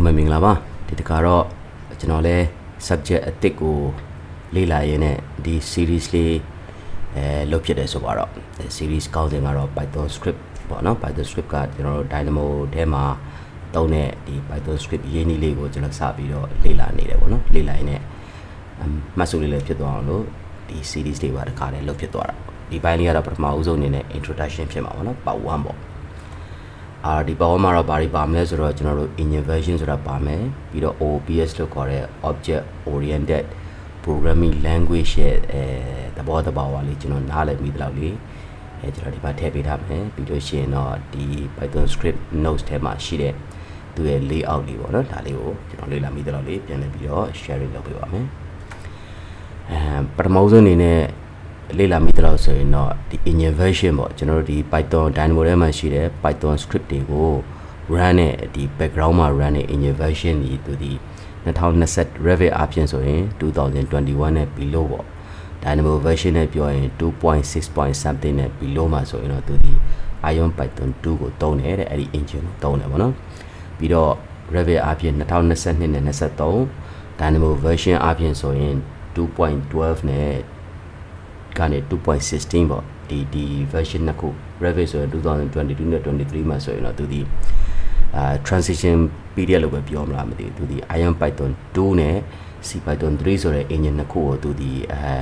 လုံးပဲမင်္ဂလာပါဒီတခါတော့ကျွန်တော်လဲ subject အသစ်ကိုလေ့လာရင်းနဲ့ဒီ series လေးအဲလုပ်ဖြစ်တယ်ဆိုပါတော့အဲ series ကောင်းစဉ်ကတော့ Python script ပေါ့နော် Python script ကကျွန်တော်တို့ Dynamo ထဲမှာတုံးတဲ့ဒီ Python script ရေးနည်းလေးကိုကျွန်တော်စပြီးတော့လေ့လာနေတယ်ပေါ့နော်လေ့လာရင်းနဲ့အမ်မှတ်စုလေးလည်းဖြစ်သွားအောင်လို့ဒီ series လေးပါတခါလည်းလုပ်ဖြစ်သွားတာပေါ့ဒီပိုင်းလေးကတော့ပထမဦးဆုံးအနေနဲ့ introduction ဖြစ်မှာပေါ့နော် part 1ပေါ့ အာဒီပေါ်မှာတော့ဘာတွေပါမလဲဆိုတော့ကျွန်တော်တို့ engine version ဆိုတာပါမယ်ပြီးတော့ OPS လို့ခေါ်တဲ့ object oriented programming language ရဲ့အဲသဘောတဘာဝလေးကျွန်တော်နားလည်မိသလောက်လေးအဲကျွန်တော်ဒီမှာထည့်ပေးထားမယ်ပြီးလို့ရှိရင်တော့ဒီ Python script notes ထဲမှာရှိတဲ့သူရဲ့ layout လေးပေါ့နော်ဒါလေးကိုကျွန်တော်လေ့လာမိသလောက်လေးပြန်လည်ပြီးတော့ sharing လုပ်ပေးပါမယ်အဲပထမဆုံးအနေနဲ့ လေ့လာမိသလောက်ဆိုရင်တော့ဒီ engine version ပေါ့ကျွန်တော်တို့ဒီ Python Dynamo ထဲမှာရှိတဲ့ Python script တွေကို run နဲ့ဒီ background မှာ run တဲ့ engine version ဒီသူဒီ2020 Revit အပြင်ဆိုရင်2021နဲ့ below ပေါ့ Dynamo version နဲ့ပြောရင်2.6 point something နဲ့ below မှာဆိုရင်တော့သူဒီ Ion Python 2ကိုသုံးတယ်တဲ့အဲ့ဒီ engine ကိုသုံးတယ်ပေါ့နော်ပြီးတော့ Revit အပြင်2022နဲ့23 Dynamo version အပြင်ဆိုရင်2.12နဲ့ ကနေ2.16ပေါ့ဒီဒီ version နှစ်ခု Revit ဆိုရင်2022နဲ့23မှာဆိုရင်တော့သူဒီအာ transition period လို့ပဲပြောမလားမသိဘူးသူဒီ Iron Python 2နဲ့ C Python 3ဆိုတဲ့ engine နှစ်ခုကိုသူဒီအဲ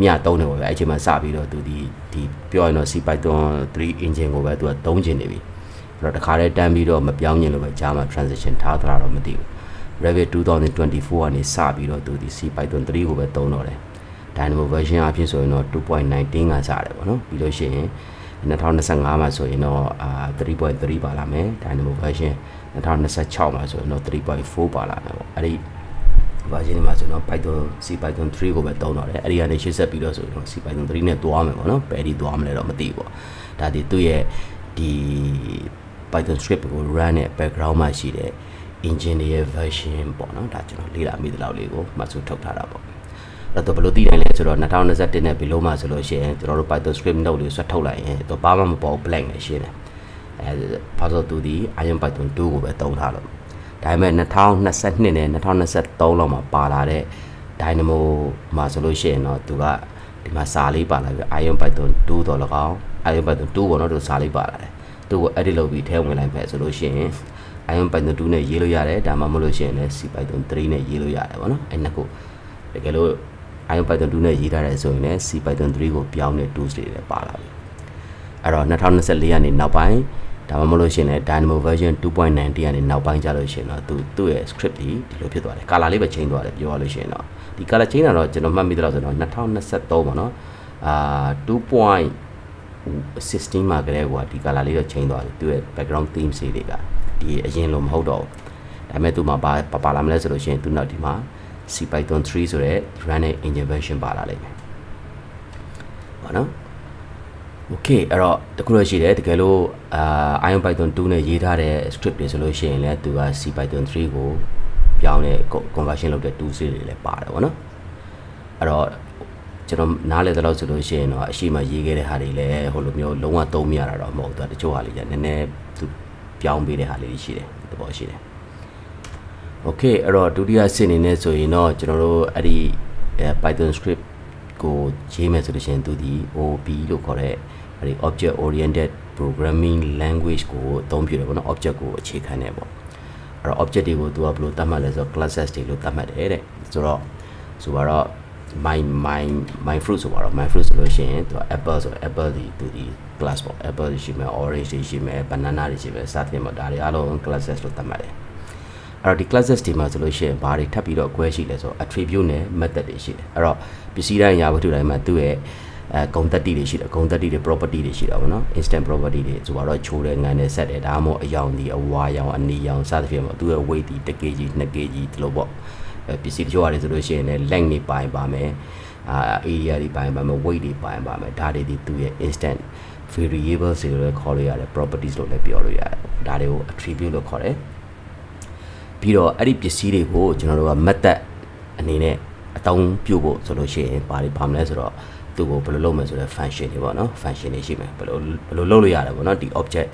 မြတ်သုံးတယ်ပေါ့ဗျာအဲ့ချိန်မှာစပြီးတော့သူဒီဒီပြောရင်တော့ C Python 3 engine ကိုပဲသူကသုံးကျင်နေပြီအဲ့တော့တခါတည်းတန်းပြီးတော့မပြောင်းကျင်လို့ပဲကြားမှာ transition ထားသလားတော့မသိဘူး Revit 2024ကနေစပြီးတော့သူဒီ C Python 3ကိုပဲသုံးတော့တယ် Dynamo version အဖြစ်ဆိုရင်တော့2.19ကစတယ်ပေါ့နော်ပြီးလို့ရှိရင်2025မှာဆိုရင်တော့အာ3.3ပါလာမယ် Dynamo version 2026မှာဆိုရင်တော့3.4ပါလာမယ်ပေါ့အဲ့ဒီ version မှာဆိုတော့ Python C Python 3ကိုပဲသုံးတော့တယ်အဲ့ဒီကနေရှေ့ဆက်ပြီးတော့ဆိုရင်တော့ C Python 3နဲ့သွားမယ်ပေါ့နော်ဘယ်ဒီသွားမလဲတော့မသိဘူးပေါ့ဒါဒီသူ့ရဲ့ဒီ Python script ကို run တဲ့ background မှာရှိတဲ့ engine ရဲ့ version ပေါ့နော်ဒါကျွန်တော်လေ့လာမိသလောက်လေးကိုမှတ်စုထုတ်ထားတာပေါ့ အဲ့တော့ဘယ်လိုသိနိုင်လဲဆိုတော့2021နဲ့ဘီလိုမှာဆိုလို့ရှိရင်ကျွန်တော်တို့ Python script note လေးဆွတ်ထုတ်လိုက်ရင်တော့ဘာမှမပေါ် blank နဲ့ရှင်းတယ်အဲဘာလို့သူဒီ Iron Python 2ကိုပဲသုံးထားလို့ဒါပေမဲ့2022နဲ့2023လောက်မှာပါလာတဲ့ Dynamo မှာဆိုလို့ရှိရင်တော့သူကဒီမှာစာလေးပါလာပြီ Iron Python 2တော့၎င်း Iron Python 2ပေါ့နော်သူစာလေးပါလာတယ်သူကို edit လုပ်ပြီးထဲဝင်လိုက်မယ်ဆိုလို့ရှိရင် Iron Python 2နဲ့ရေးလို့ရတယ်ဒါမှမဟုတ်လို့ရှိရင်လည်း C Python 3နဲ့ရေးလို့ရတယ်ပေါ့နော်အဲ့နှစ်ခုတကယ်လို့ Ion Python 2နဲ့ရေးထားတယ်ဆိုရင်လည်း C Python 3ကိုပြောင်းတဲ့ tools တွေလည်းပါလာပြီအဲ့တော့2024ကနေနောက်ပိုင်းဒါမှမဟုတ်လို့ရှိရင်လည်း Dynamo version 2.90ကနေနောက်ပိုင်းကြလို့ရှိရင်တော့သူသူ့ရဲ့ script ဒီဒီလိုဖြစ်သွားတယ် color လေးပဲ change သွားတယ်ပြောရလို့ရှိရင်တော့ဒီ color change တာတော့ကျွန်တော်မှတ်မိသလောက်ဆိုတော့2023ပေါ့နော်အာ2.16မှာကလေးကဒီ color လေးတော့ change သွားတယ်သူ့ရဲ့ background theme စီတွေကဒီအရင်လိုမဟုတ်တော့ဘူးဒါပေမဲ့သူမှာပါပါလာမလဲဆိုလို့ရှိရင်သူနောက်ဒီမှာ C Python 3ဆိုတဲ့ running engine version ပါလာလိမ့်မယ်။ဟောနော် Okay အဲ့တော့တခုတော့ရှိတယ်တကယ်လို့အာ Ion Python 2နဲ့ရေးထားတဲ့ script တွေဆိုလို့ရှိရင်လည်းသူက C Python 3ကိုပြောင်းတဲ့ conversion လုပ်တဲ့ tools တွေလည်းပါတယ်ဗောနော်။အဲ့တော့ကျွန်တော်နားလည်သလောက်ဆိုလို့ရှိရင်တော့အရှိမရေးခဲ့တဲ့ဟာတွေလည်းဟိုလိုမျိုးလုံးဝသုံးမရတာတော့မဟုတ်ဘူး။တချို့ဟာလေးကနည်းနည်းသူပြောင်းပေးတဲ့ဟာလေးရှိတယ်တဘောရှိတယ်။ Okay အဲ့တော့ဒုတိယဆင့်အနေနဲ့ဆိုရင်တော့ကျွန်တော်တို့အဲ့ဒီအဲ Python script ကိုရေးမယ်ဆိုလို့ရှိရင်သူဒီ OOP လို့ခေါ်တဲ့အဲ့ဒီ object oriented programming language ကိုအသုံးပြုတယ်ပေါ့နော် object ကိုအခြေခံနေပေါ့အဲ့တော့ object တွေကိုသူကဘယ်လိုသတ်မှတ်လဲဆိုတော့ classes တွေလို့သတ်မှတ်တယ်တဲ့ဆိုတော့ဆိုတော့ my my my fruit ဆိုတော့ my fruit ဆိုလို့ရှိရင်သူက apple ဆို apple ဒီသူဒီ class ပေါ့ apple ရှိမယ် orange တွေရှိမယ် banana တွေရှိမယ်စသဖြင့်ပေါ့ဒါတွေအားလုံး classes လို့သတ်မှတ်တယ် အဲ့တော့ဒီ classes တွေမှာဆိုလို့ရှိရင်ဘာတွေထပ်ပြီးတော့ query ရှိလဲဆိုတော့ attribute နဲ့ method တွေရှိတယ်အဲ့တော့ပစ္စည်းတိုင်းရာဝတ္ထုတိုင်းမှာသူ့ရဲ့အဲဂုဏ်တက်တီတွေရှိတယ်ဂုဏ်တက်တီတွေ property တွေရှိတာပေါ့နော် instant property တွေဆိုတော့ချိုးတယ်ငံတယ်ဆက်တယ်ဒါမှမဟုတ်အယောင်ဒီအဝါရောင်အနီရောင်စသဖြင့်ပေါ့သူ့ရဲ့ weight ဒီ 1 kg 2 kg ဒီလိုပေါ့အဲပစ္စည်းတချို့ရတယ်ဆိုလို့ရှိရင်လည်း length တွေပိုင်ပါမယ်အာ area တွေပိုင်ပါမယ် weight တွေပိုင်ပါမယ်ဒါတွေဒီသူ့ရဲ့ instant variables တွေလို့ခေါ်လို့ရတယ် properties လို့လည်းပြောလို့ရတယ်ဒါတွေကို attribute လို့ခေါ်တယ် ပြီးတော့အဲ့ဒီပစ္စည်းတွေကိုကျွန်တော်တို့က method အနေနဲ့အသုံးပြုဖို့ဆိုလို့ရှိရင်ဘာတွေပါမလဲဆိုတော့သူ့ကိုဘယ်လိုလုပ်မလဲဆိုတော့ function တွေပေါ့နော် function တွေရှိမယ်ဘယ်လိုဘယ်လိုလုပ်လို့ရတယ်ပေါ့နော်ဒီ object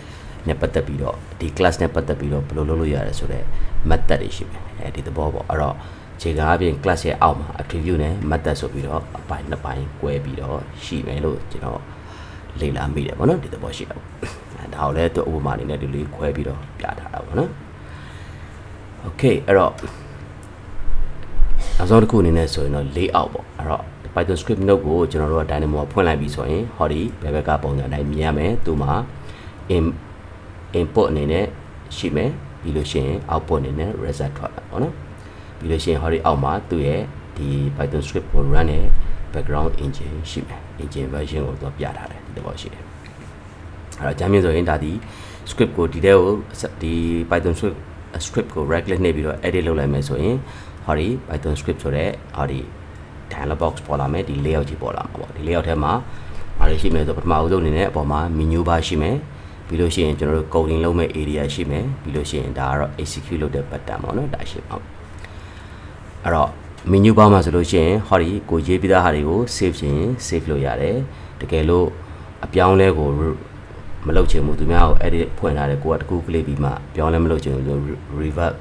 နဲ့ပတ်သက်ပြီးတော့ဒီ class နဲ့ပတ်သက်ပြီးတော့ဘယ်လိုလုပ်လို့ရတယ်ဆိုတော့ method တွေရှိမယ်အဲဒီသဘောပေါ့အဲ့တော့ခြေကအပြင် class ရဲ့အောက်မှာ attribute နဲ့ method ဆိုပြီးတော့အပိုင်းနှစ်ပိုင်း꿰ပြီးတော့ရှိမယ်လို့ကျွန်တော်လေ့လာမိတယ်ပေါ့နော်ဒီသဘောရှိတာပေါ့အဲဒါကိုလည်းသူဥပမာအနေနဲ့ဒီလေး꿰ပြီးတော့ပြထားတာပေါ့နော် okay အဲ့တော့နောက်ဆုံးတစ်ခုအနေနဲ့ဆိုရင်တော့ layout ပေါ့အဲ့တော့ Python script node ကိုကျွန်တော်တို့က Dynamo ကဖွင့်လိုက်ပြီဆိုရင်ဟောဒီဘယ်ဘက်ကပုံစံတိုင်းမြင်ရမယ်သူမှာ in input အနေနဲ့ရှိမယ်ပြီးလို့ရှိရင် output အနေနဲ့ result ထွက်လာပေါ့နော်ပြီးလို့ရှိရင်ဟောဒီအောက်မှာသူ့ရဲ့ဒီ Python script ကို run တဲ့ background engine ရှိမယ် engine version ကိုသူပြထားတယ်ဒီတော့ရှိတယ်အဲ့တော့ဂျမ်းမြင့်ဆိုရင်ဒါဒီ script ကိုဒီတဲ့ကိုဒီ Python script script ကို right click နှိပ်ပြီးတော့ edit လုပ်လိုက်မယ်ဆိုရင်ဟောဒီ Python script ဆိုတဲ့ဟောဒီ dialog box ပေါ်လာမယ်ဒီ layout ကြီးပေါ်လာမှာပေါ့ဒီ layout ထဲမှာဘာတွေရှိမလဲဆိုပထမအဦးဆုံးအနေနဲ့အပေါ်မှာ menu bar ရှိမယ်ပြီးလို့ရှိရင်ကျွန်တော်တို့ coding လုပ်မဲ့ area ရှိမယ်ပြီးလို့ရှိရင်ဒါကတော့ execute လုပ်တဲ့ button ပေါ့နော်ဒါရှိပါဘူးအဲ့တော့ menu bar မှာဆိုလို့ရှိရင်ဟောဒီကိုရေးပြီးသားဟာတွေကို save ရင် save လုပ်ရတယ်တကယ်လို့အပြောင်းလဲကို မလုပ်ချင်ဘူးသူများကို edit ဖွင့်ထားတယ်ကိုကတကူကလေးပြီးမှပြောင်းလဲမလုပ်ချင်ဘူးဆို revert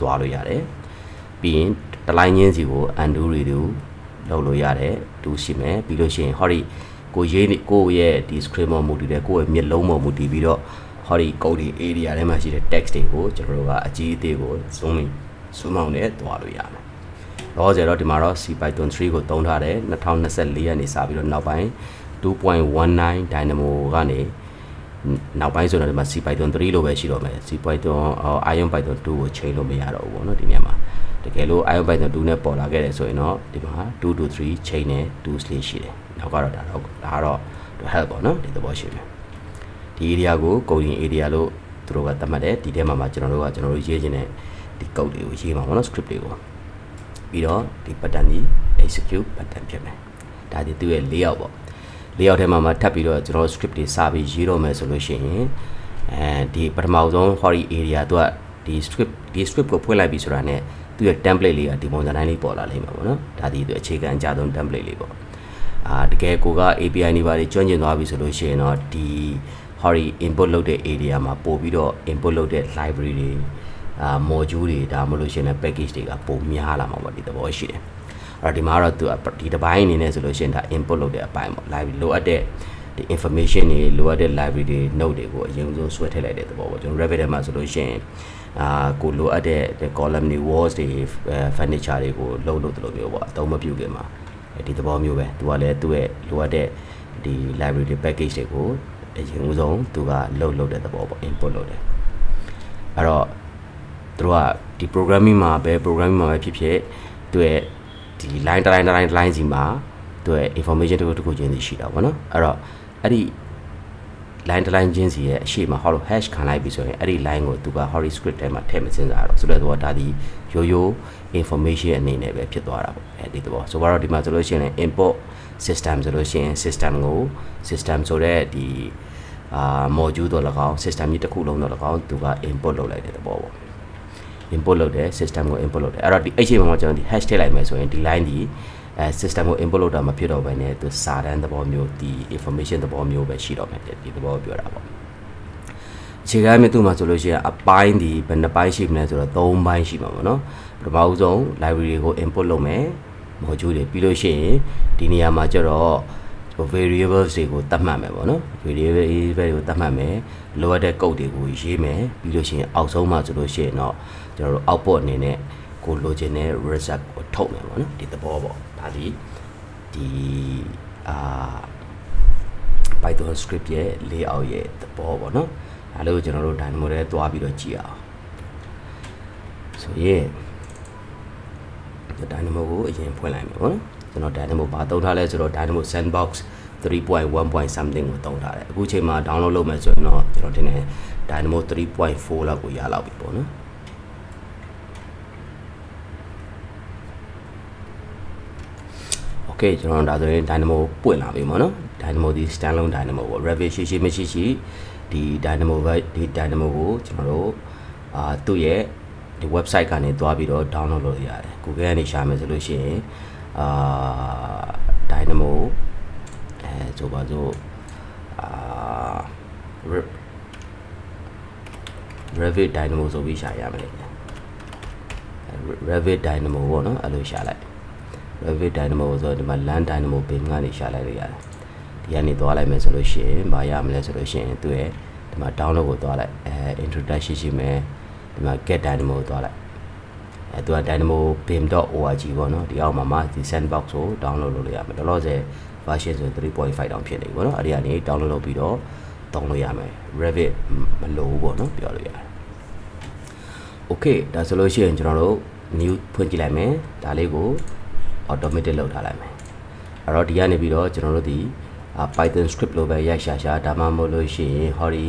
သွားလို့ရတယ်ပြီးရင်တလိုင်းချင်းစီကို undo redo လုပ်လို့ရတယ်တူရှိမယ်ပြီးလို့ရှိရင်ဟောဒီကိုရေးနေကိုရဲ့ဒီ screen ပေါ်မူတည်တယ်ကိုရဲ့မျက်လုံးပေါ်မူတည်ပြီးတော့ဟောဒီ code ဒီ area ထဲမှာရှိတဲ့ text တွေကိုကျွန်တော်တို့ကအကြီးအသေးကို zoom in zoom out နဲ့တွားလို့ရမယ်တော့ကြတော့ဒီမှာတော့ C Python 3ကိုသုံးထားတယ်2024ရက်နေစပြီးတော့နောက်ပိုင်း2.19 Dynamo ကနေ နောက်ပိုင်းဆိုတော့ဒီမှာ C Python 3လို့ပဲရှိတော့မယ် C Python Ion Python 2ကိုချိန်လို့မရတော့ဘူးပေါ့နော်ဒီနေရာမှာတကယ်လို့ Ion Python 2နဲ့ပေါ်လာခဲ့တယ်ဆိုရင်တော့ဒီမှာ2 to 3 chain နဲ့2 slash ရှိတယ်နောက်ကတော့ဒါတော့ဒါကတော့ help ပေါ့နော်ဒီသဘောရှိမယ်ဒီ area ကို coding area လို့သူတို့ကသတ်မှတ်တယ်ဒီထဲမှာမှကျွန်တော်တို့ကကျွန်တော်တို့ရေးခြင်းနဲ့ဒီ code တွေကိုရေးမှာပေါ့နော် script တွေကိုပြီးတော့ဒီ button ကြီး execute button ဖြစ်မယ်ဒါဒီသူ့ရဲ့ layout ပေါ့ layout ထဲမှာမှထပ်ပြီးတော့ကျွန်တော် script တွေစပြီးရေးတော့မယ်ဆိုလို့ရှိရင်အဲဒီပထမဆုံး hori area သူကဒီ script ဒီ script ကိုဖွင့်လိုက်ပြီဆိုတာ ਨੇ သူ့ရဲ့ template လေးကဒီပုံစံတိုင်းလေးပေါ်လာလိမ့်မှာပေါ့နော်ဒါဒီသူအခြေခံအကြဆုံး template လေးပေါ့အာတကယ်ကိုက API နေပါလေကျွမ်းကျင်သွားပြီဆိုလို့ရှိရင်တော့ဒီ hori input လုပ်တဲ့ area မှာပို့ပြီးတော့ input လုပ်တဲ့ library တွေအာ module တွေဒါမှမဟုတ်ရှင်လည်း package တွေကပုံများလာမှာပေါ့ဒီသဘောရှိတယ် အဲ့တော့ဒီမှာတော့သူဒီတစ်ပိုင်းအနေနဲ့ဆိုလို့ရှိရင်ဒါ input လုပ်တဲ့အပိုင်းပေါ့ library လိုအပ်တဲ့ဒီ information တွေလိုအပ်တဲ့ library တွေ note တွေကိုအရင်ဆုံးဆွဲထည့်လိုက်တဲ့သဘောပေါ့ကျွန်တော် Revit ထဲမှာဆိုလို့ရှိရင်အာကိုလိုအပ်တဲ့ column တွေ walls တွေ furniture တွေကိုလုံးလို့တို့လိုမျိုးပေါ့အသုံးမပြုခင်မှာဒီသဘောမျိုးပဲသူကလည်းသူ့ရဲ့လိုအပ်တဲ့ဒီ library တွေ package တွေကိုအရင်ဆုံးသူကလုတ်လုတ်တဲ့သဘောပေါ့ input လုပ်တယ်အဲ့တော့သူတို့ကဒီ programming မှာပဲ programming မှာပဲဖြစ်ဖြစ်သူရဲ့ ဒီ line တိုင်းတိုင်း line စီမှာသူရဲ့ information တခုတခုချင်းစီရှိတာပေါ့နော်အဲ့တော့အဲ့ဒီ line တစ် line ချင်းစီရဲ့အရှိမ hollow hash ခံလိုက်ပြီဆိုရင်အဲ့ဒီ line ကိုသူက hori script ထဲမှာထည့်မစင်စားတော့ဆိုတော့ဒါဒီရိုးရိုး information အနေနဲ့ပဲဖြစ်သွားတာပေါ့အဲဒီသဘောဆိုတော့ဒီမှာဆိုလို့ရှိရင် import system ဆိုလို့ရှိရင် system ကို system ဆိုတဲ့ဒီအာ module တော့၎င်း system ကြီးတစ်ခုလုံးတော့၎င်းသူက import လုပ်လိုက်တဲ့သဘောပေါ့ import လုပ်တယ် system ကို import လုပ်တယ်အဲ့တော့ဒီ HTML မှာကျွန်တော်ဒီ hash ထည့်လိုက်မယ်ဆိုရင်ဒီ line ဒီအဲ system ကို import လုပ်တာမဖြစ်တော့ဘဲနဲ့သူစာတန်းသဘောမျိုးဒီ information သဘောမျိုးပဲရှိတော့မယ်ဒီသဘောပြောတာပေါ့အခြေခံမြင့်သူ့မှာဆိုလို့ရှိရင်အပိုင်းဒီဘယ်နှပိုင်းရှိမလဲဆိုတော့၃ပိုင်းရှိမှာပေါ့နော်ပထမဦးဆုံး library ကို import လုပ်မယ် module တွေပြီးလို့ရှိရင်ဒီနေရာမှာကျတော့ variables တွေကိုသတ်မှတ်မယ်ပေါ့နော် variable တွေကိုသတ်မှတ်မယ်လိုအပ်တဲ့ code တွေကိုရေးမယ်ပြီးလို့ရှိရင်အောက်ဆုံးမှာဆိုလို့ရှိရင်တော့ ကျွန်တော်တို့ output အနေနဲ့ကိုလိုချင်တဲ့ result ကိုထုတ်မယ်ပေါ့နော်ဒီသဘောပေါ့ဒါဒီဒီအာ Python script ရဲ့ layout ရဲ့သဘောပေါ့နော်ဒါလို့ကျွန်တော်တို့ Dynamo ထဲသွားပြီးတော့ကြည့်အောင်ဆိုရင် Dynamo ကိုအရင်ဖွင့်လိုက်မယ်ပေါ့နော်ကျွန်တော် Dynamo ဘာသုံးထားလဲဆိုတော့ Dynamo Sandbox 3.1. something ကိုသုံးထားတယ်အခုချိန်မှာ download လုပ်မယ်ဆိုရင်တော့ကျွန်တော်တင်တယ် Dynamo 3.4လောက်ကိုရလောက်ပြီပေါ့နော် Okay ကျွန်တော်ဒါဆိုရင် Dynamo ပွင့်လာပြီပေါ့နော် Dynamo ဒီ standalone Dynamo ပေါ့ Revit ရှိရှိမရှိရှိဒီ Dynamo ပဲဒီ Dynamo ကိုကျွန်တော်တို့အာသူ့ရဲ့ဒီ website ကနေသွားပြီးတော့ download လုပ်ရတယ် Google ကနေရှာမယ်ဆိုလို့ရှိရင်အာ Dynamo အဲဆိုပါစို့အာ Revit Dynamo ဆိုပြီးရှာရမယ်လေ Revit Dynamo ပေါ့နော်အဲ့လိုရှာလိုက် Revit Dynamo ဆိုတော့ဒီမှာ LAN Dynamo bin ကနေရှာလိုက်လို့ရတယ်ဒီကနေသွားလိုက်မယ်ဆိုလို့ရှိရင်မရမလဲဆိုလို့ရှိရင်သူရဲ့ဒီမှာ download ကိုသွားလိုက်အဲ introduction ရှိမယ်ဒီမှာ get dynamo ကိုသွားလိုက်အဲသူက dynamo bim.org ပေါ့နော်ဒီအောက်မှာမှဒီ sandbox ကို download လုပ်လို့ရမယ်တော်တော်ဆယ် version ဆို3.5တောင်ဖြစ်နေပြီပေါ့နော်အဲ့ဒီကနေ download လုပ်ပြီးတော့တောင်းလို့ရမယ် revit မလိုဘူးပေါ့နော်ပြောလို့ရတယ် okay ဒါဆိုလို့ရှိရင်ကျွန်တော်တို့ new ဖွင့်ကြည့်လိုက်မယ်ဒါလေးကို automatic လုပ်ထားလိုက်မယ်အဲ့တော့ဒီကနေပြီးတော့ကျွန်တော်တို့ဒီအာ Python script လိုပဲရိုက်ရှာရှာဒါမှမဟုတ်လို့ရှိရင်ဟောဒီ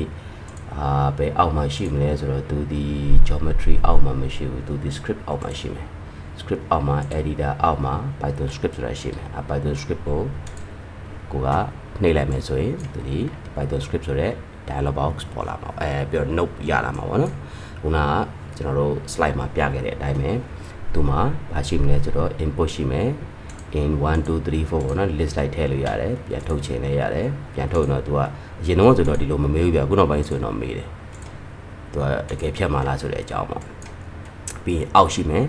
အာဘယ်အောက်မှာရှိမလဲဆိုတော့သူဒီ geometry အောက်မှာမရှိဘူးသူဒီ script အောက်မှာရှိမယ် script အောက်မှာ editor အောက်မှာ Python script ဆိုတာရှိမယ်အ Python script ကိုကိုကနှိပ်လိုက်မယ်ဆိုရင်ဒီ Python script ဆိုတဲ့ dialog box ပေါ်လာမှာအဲပြီးတော့ note ရလာမှာပေါ့နော်ခုနကကျွန်တော်တို့ slide မှာပြခဲ့တဲ့အတိုင်းပဲ သူမှာဘာရှိမလဲဆိုတော့ input ရှိမယ် in 1 2 3 4ပေါ့နော် list လိုက်ထည့်လို့ရတယ်ပြန်ထုတ်ချင်လည်းရတယ်ပြန်ထုတ်တော့ तू ကအရင်တော့ဆိုတော့ဒီလိုမမေးဘူးပြခုနောက်ပိုင်းဆိုရင်တော့မေးတယ် तू ကတကယ်ဖြတ်မှာလားဆိုတဲ့အကြောင်းပေါ့ပြီးရင်အောက်ရှိမယ်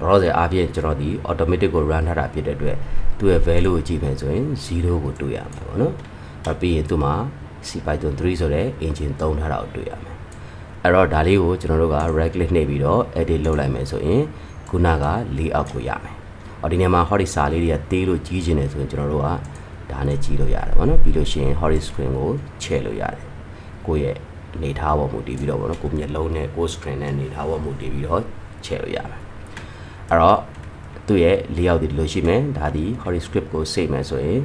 တော့တော့ဆယ်အားဖြင့်ကျွန်တော်ဒီ automatic ကို run ထားတာဖြစ်တဲ့အတွက်သူ့ရဲ့ value ကိုကြည့်မယ်ဆိုရင်0ကိုတွေ့ရမှာပေါ့နော်အဲပြီးရင်သူ့မှာ C Python 3ဆိုတဲ့ engine သုံးထားတာကိုတွေ့ရမယ်အဲ့တော့ဒါလေးကိုကျွန်တော်တို့က right click နှိပ်ပြီးတော့ edit လုပ်လိုက်မယ်ဆိုရင် ခုနက layout ကိုရမယ်။အော်ဒီနေရာမှာ hori စာလေးတွေကတေးလို့ကြီးကျင်နေဆိုရင်ကျွန်တော်တို့ကဒါနဲ့ကြီးလို့ရတယ်ဗောနော်ပြီးလို့ရှိရင် hori screen ကိုချဲ့လို့ရတယ်။ကိုယ့်ရဲ့အနေထားပေါ်မူတည်ပြီးတော့ဗောနော်ကိုယ့်မျက်လုံးနဲ့ကိုယ့် screen နဲ့အနေထားပေါ်မူတည်ပြီးတော့ချဲ့လို့ရမယ်။အဲ့တော့သူ့ရဲ့ layout ဒီလိုရှိမယ်။ဒါဒီ hori script ကို save မယ်ဆိုရင်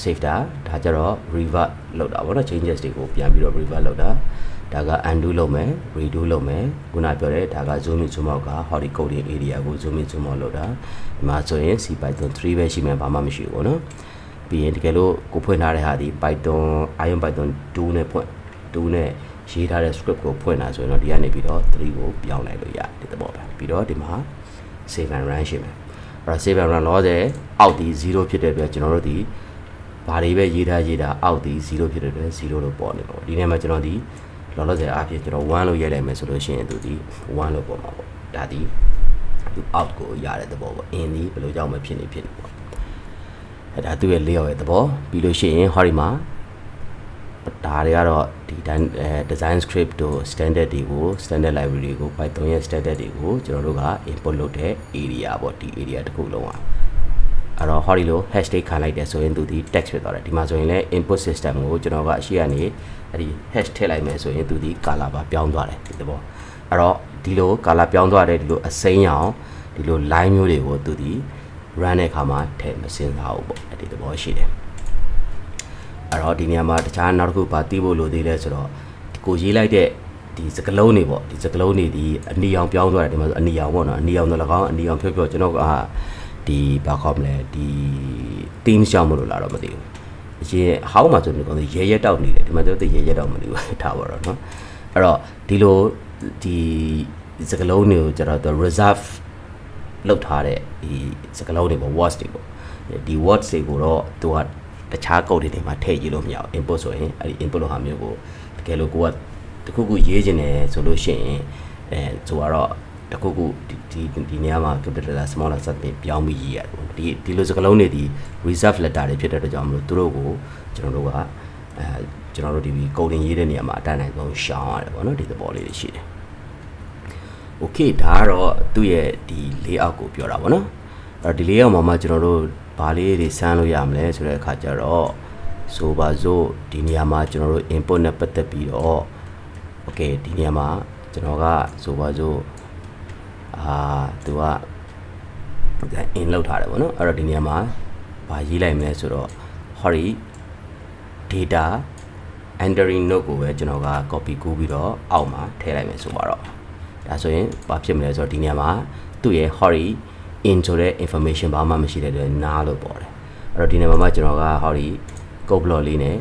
save တာဒါကြတော့ revert လုပ်တာဗောနော် changes တွေကိုပြန်ပြီးတော့ revert လုပ်တာ ဒါက undo လုပ်မယ် redo လုပ်မယ်ခုနပြောတဲ့ဒါက zoom in zoom out က how the coding area ကို zoom in zoom out လုပ်တာဒီမှာဆိုရင် c python 3ပဲရှိမယ်ဘာမှမရှိဘူးဗောနော်ပြီးရင်တကယ်လို့ကိုဖွင့်ထားတဲ့ဟာဒီ python ion python 2နဲ့ဖွင့်2နဲ့ရေးထားတဲ့ script ကိုဖွင့်တာဆိုရင်တော့ဒီကနေပြီးတော့3ကိုပြောင်းလိုက်လို့ရတယ်ဒီသဘောပဲပြီးတော့ဒီမှာ save and run ရှိမယ်အဲ့တော့ save and run လောဆယ်အောက်ဒီ0ဖြစ်တဲ့အတွက်ကျွန်တော်တို့ဒီဘာတွေပဲရေးထားရေးတာအောက်ဒီ0ဖြစ်တဲ့အတွက်0လို့ပေါ်နေပါဘူးဒီနေ့မှာကျွန်တော်ဒီ လောလောဆယ်အားဖြင့်ကျွန်တော်1လို့ရိုက်လိုက်မယ်ဆိုလို့ရှိရင်သူဒီ1လို့ပေါ်မှာပေါ့ဒါဒီသူ out ကိုရတဲ့သဘောပေါ့ in ဒီဘယ်လိုကြောင့်မဖြစ်နေဖြစ်နေပေါ့အဲဒါသူ့ရဲ့ layout ရဲ့သဘောပြီးလို့ရှိရင်ဟောဒီမှာဒါတွေကတော့ဒီ design script တို့ standard တွေကို standard library တွေကို Python ရဲ့ standard တွေကိုကျွန်တော်တို့က input လုပ်တဲ့ area ပေါ့ဒီ area တစ်ခုလုံးอ่ะအဲ့တော့ hori လို့ hashtag ခံလိုက်တယ်ဆိုရင်သူဒီ text ဖြစ်သွားတယ်ဒီမှာဆိုရင်လည်း input system ကိုကျွန်တော်ကအရှိကနေ အဲ့ဒီ hash ထည့်လိုက်မယ်ဆိုရင်သူဒီ color ပါပြောင်းသွားတယ်ဒီသဘောအဲ့တော့ဒီလို color ပြောင်းသွားတယ်ဒီလိုအစိမ်းရောင်ဒီလို line မျိုးတွေကိုသူဒီ run တဲ့အခါမှာထည့်မစင်စားဘူးပေါ့အဲ့ဒီသဘောရှိတယ်အဲ့တော့ဒီနေရာမှာတခြားနောက်တစ်ခုပါသိဖို့လိုသေးလဲဆိုတော့ကိုရေးလိုက်တဲ့ဒီစကလုံးတွေပေါ့ဒီစကလုံးတွေဒီအနီအောင်ပြောင်းသွားတယ်ဒီမှာဆိုအနီအောင်ပေါ့နော်အနီအောင်တော့၎င်းအနီအောင်ဖြောဖြောကျွန်တော်ကဒီဘာခေါ်မလဲဒီ team ရှောင်းမလို့လာတော့မသိဘူးအ ရင်ဟောင်းမှာဆိုရင်ကောင်ရဲရဲတောက်နေတယ်ဒီမှာတော့ရဲရဲတောက်မနေဘူးထားပါတော့နော်အဲ့တော့ဒီလိုဒီစကလုံးတွေကိုကျွန်တော် reserve လောက်ထားတဲ့ဒီစကလုံးတွေပေါ့ words တွေပေါ့ဒီ words တွေကိုတော့သူကတခြား code တွေမှာထည့်ကြည့်လို့မရအောင် input ဆိုရင်အဲ့ဒီ input လို့ဟာမျိုးကိုတကယ်လို့ကိုကတခုခုရေးခြင်းတယ်ဆိုလို့ရှိရင်အဲဆိုတော့ တခုခုဒီဒီဒီနေရာမှာ capital letter small letter စသဖြင့်ပြောင်းပြီးရေးရတယ်ပေါ့ဒီဒီလိုစကလုံးတွေဒီ reserve letter တွေဖြစ်တဲ့အတွက်ကြောင့်မလို့သူတို့ကိုကျွန်တော်တို့ကအဲကျွန်တော်တို့ဒီ coding ရေးတဲ့နေရာမှာအတန်းနိုင်ဆုံးရှောင်ရတယ်ပေါ့နော်ဒီသဘောလေးတွေရှိတယ် okay ဒါကတော့သူ့ရဲ့ဒီ layout ကိုပြောတာဗောနော်အဲ့တော့ဒီ layout မှာမှကျွန်တော်တို့ဘာလေးတွေစမ်းလို့ရမလဲဆိုတဲ့အခါကျတော့ဆိုပါစို့ဒီနေရာမှာကျွန်တော်တို့ input နဲ့ပတ်သက်ပြီးတော့ okay ဒီနေရာမှာကျွန်တော်ကဆိုပါစို့ အာသူက in လောက်ထားတယ်ဗောနော်အဲ့တော့ဒီနေရာမှာဘာရေးလိုက်မလဲဆိုတော့ hori data entering node ကိုပဲကျွန်တော်က copy ကူးပြီးတော့အောက်မှာထည့်လိုက်မယ်ဆိုပါတော့ဒါဆိုရင်ဘာဖြစ်မလဲဆိုတော့ဒီနေရာမှာသူ့ရဲ့ hori in ဆိုတဲ့ information ဘာမှမရှိတဲ့အတွက်နားလို့ပေါ်တယ်အဲ့တော့ဒီနေရာမှာကျွန်တော်က hori code block လေးနဲ့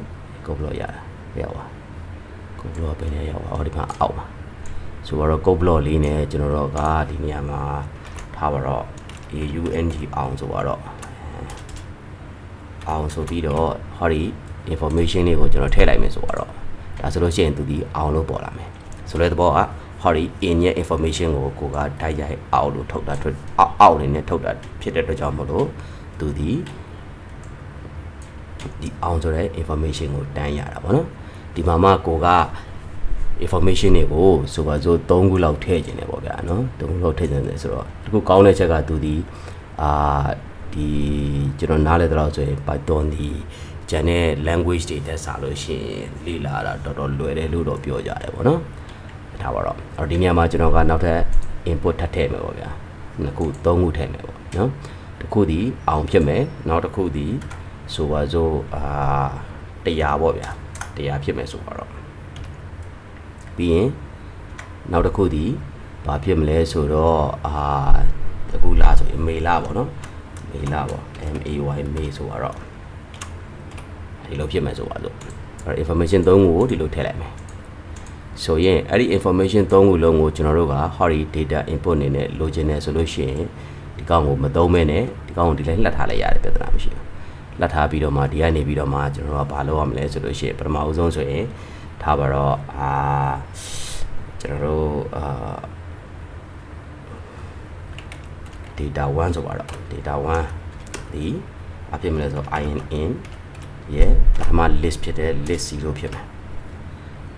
code block ရတာရောက်ပါ code block ပဲနဲ့ရောက်ပါဟောဒီမှာအောက်မှာ ဆိုတော့ code block လေးနဲ့ကျွန်တော်တို့ကဒီနေရာမှာထားပါတော့ AUNG အောင်ဆိုတော့အောင်ဆိုပြီးတော့ဟောဒီ information လေးကိုကျွန်တော်ထည့်လိုက်မယ်ဆိုတော့ဒါဆိုလို့ရှိရင်သူဒီအောင်လို့ပေါ်လာမယ်ဆိုတဲ့သဘောကဟောဒီ in ရဲ့ information ကိုကိုကတိုက်ရိုက်အောက်လို့ထုတ်တာထွက်အောက်အောက်အနေနဲ့ထုတ်တာဖြစ်တဲ့အတွက်ကြောင့်မလို့သူဒီဒီအောင်ဆိုတဲ့ information ကိုတန်းရတာပေါ့နော်ဒီမှာမှကိုက information တွေကိုဆိုပါစို့3ခုလောက်ထည့်ခြင်းတယ်ပေါ့ဗျာနော်3ခုလောက်ထည့်ခြင်းတယ်ဆိုတော့ဒီခုကောင်းတဲ့ချက်ကသူဒီအာဒီကျွန်တော်နားလဲတော့ဆိုရင် Python ဒီဂျန်တဲ့ language တွေတက်စားလို့ရှိရင်လေ့လာတာတော်တော်လွယ်တယ်လို့တော့ပြောကြတယ်ပေါ့နော်ဒါပါတော့အဲ့တော့ဒီနေရာမှာကျွန်တော်ကနောက်ထပ် input ထပ်ထည့်မယ်ပေါ့ဗျာနှစ်ခုသုံးခုထည့်မယ်ပေါ့နော်တစ်ခုဒီအောင်ဖြစ်မယ်နောက်တစ်ခုဒီဆိုပါစို့အာတရားပေါ့ဗျာတရားဖြစ်မယ်ဆိုပါတော့ ပြီးရင်နောက်တစ်ခုဒီဘာဖြစ်မလဲဆိုတော့အာတကူလာဆိုရင်မေလာပေါ့နော်မေလာပေါ့ M A Y မေဆိုတော့ဒီလိုဖြစ်မယ်ဆိုပါစို့အဲ့ information 3ခုကိုဒီလိုထည့်လိုက်မယ်ဆိုရင်အဲ့ဒီ information 3ခုလုံးကိုကျွန်တော်တို့က hori data input အနေနဲ့လိုချင်တယ်ဆိုလို့ရှိရင်ဒီကောင်ကိုမသုံးမဲနဲ့ဒီကောင်ကိုဒီလိုက်လှတ်ထားလိုက်ရတယ်ပြဿနာမရှိဘူးလှတ်ထားပြီးတော့မှဒီကနေပြီးတော့မှကျွန်တော်တို့ကဘာလုပ်ရမလဲဆိုလို့ရှိရင်ပထမဦးဆုံးဆိုရင် ထားပါတော့အာကျွန်တော်တို့အာ data 1ဆိုပါတော့ data 1ဒီအဖြစ်မလဲဆို in in ရဲ့ပထမ list ဖြစ်တဲ့ list 0ဖြစ်မယ်။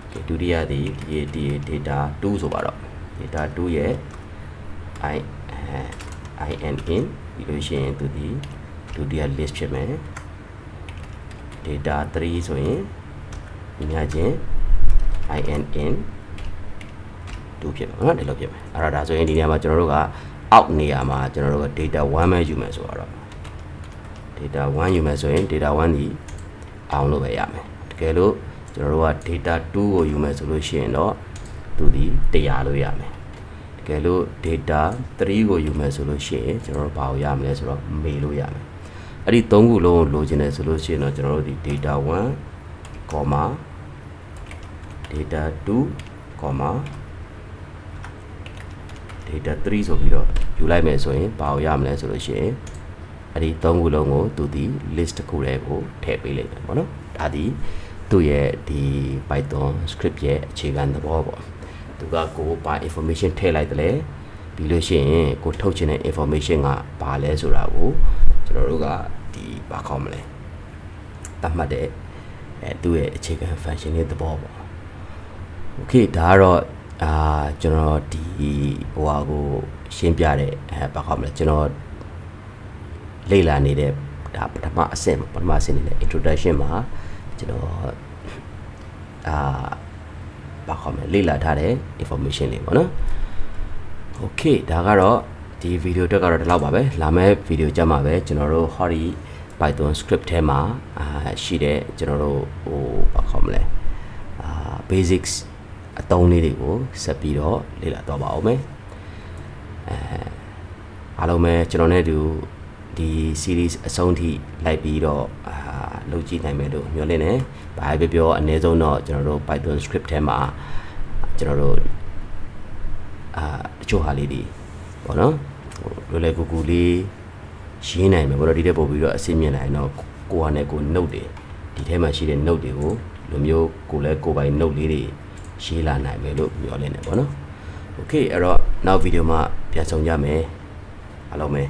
okay ဒုတိယဒီဒီဒီ data 2ဆိုပါတော့ data 2ရဲ့ i in in ပြီးလို့ရှိရင်သူဒီဒုတိယ list ဖြစ်မယ်။ data 3ဆိုရင်ဒီများချင်း in in 2ဖြစ်မယ်နော်ဒီလိုဖြစ်မယ်အဲ့ဒါဒါဆိုရင်ဒီနေရာမှာကျွန်တော်တို့ကအောက်နေရာမှာကျွန်တော်တို့က data 1ပဲယူမယ်ဆိုတော့ data 1ယူမယ်ဆိုရင် data 1ဒီအောင်လို့ပဲရမယ်တကယ်လို့ကျွန်တော်တို့က data 2ကိုယူမယ်ဆိုလို့ရှိရင်တော့သူဒီ100လို့ရမယ်တကယ်လို့ data 3ကိုယူမယ်ဆိုလို့ရှိရင်ကျွန်တော်တို့ဘာကိုရမလဲဆိုတော့မေလို့ရမယ်အဲ့ဒီ3ခုလုံးကိုလိုချင်တယ်ဆိုလို့ရှိရင်တော့ကျွန်တော်တို့ဒီ data 1 data 2 data 3ဆိုပြီးတော့ယူလိုက်မယ်ဆိုရင်ဘာကိုရမလဲဆိုလို့ရှိရင်အဲ့ဒီ၃ခုလုံးကိုသူဒီ list တစ်ခုတည်းကိုထည့်ပေးလိုက်တယ်ပေါ့နော်ဒါဒီသူ့ရဲ့ဒီ Python script ရဲ့အခြေခံသဘောပေါ့သူကကိုဘာ information ထည့်လိုက်တယ်လဲပြီးလို့ရှိရင်ကိုထုတ်ချင်တဲ့ information ကဘာလဲဆိုတာကိုကျွန်တော်တို့ကဒီဘာခေါ်မလဲတတ်မှတ်တဲ့အဲသူ့ရဲ့အခြေခံ function ရဲ့သဘောပေါ့ okay ဒါကတော့အာကျွန်တော်ဒီဟိုဟာကိုရှင်းပြတဲ့အဲဘာခေါ်မလဲကျွန်တော်လေ့လာနေတဲ့ဒါပထမအဆင့်ပထမအဆင့်နေတဲ့ introduction မှာကျွန်တော်အာဘာခေါ်မလဲလေ့လာထားတဲ့ information လေးပေါ့နော် okay ဒါကတော့ဒီဗီဒီယိုတက်ကတော့ဒီလောက်ပါပဲလာမယ့်ဗီဒီယိုကြမှာပဲကျွန်တော်တို့ Hori Python script ထဲမှာအာရှိတဲ့ကျွန်တော်တို့ဟိုဘာခေါ်မလဲအာ basics အသုံးလေးတွေကိုဆက်ပြီးတော့လေ့လာတော့ပါအောင်မယ်အဲအားလုံးပဲကျွန်တော်နဲ့အတူဒီ series အဆုံးထိလိုက်ပြီးတော့အာလုပ်ကြည့်နိုင်မယ်လို့မျှော်လင့်နေဘာပဲပြောအနည်းဆုံးတော့ကျွန်တော်တို့ Python script ထဲမှာကျွန်တော်တို့အာတချို့ဟာလေးတွေပေါ့နော်ဟိုလွယ်လွယ်ကူကူလေးရှင်းနိုင်မယ်ပေါ့နော်ဒီတဲ့ပို့ပြီးတော့အဆင်မြင်နိုင်တော့ကိုဟာနဲ့ကို note တွေဒီထဲမှာရှိတဲ့ note တွေကိုလိုမျိုးကိုလည်းကိုယ်ပိုင် note လေးတွေ ရေးလာနိုင်မယ်လို့ပြောလင်းနေပေါ့နော်။ Okay အဲ့တော့နောက်ဗီဒီယိုမှာပြန်ဆောင်ကြမယ်။အားလုံးပဲ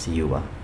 see you ပါ။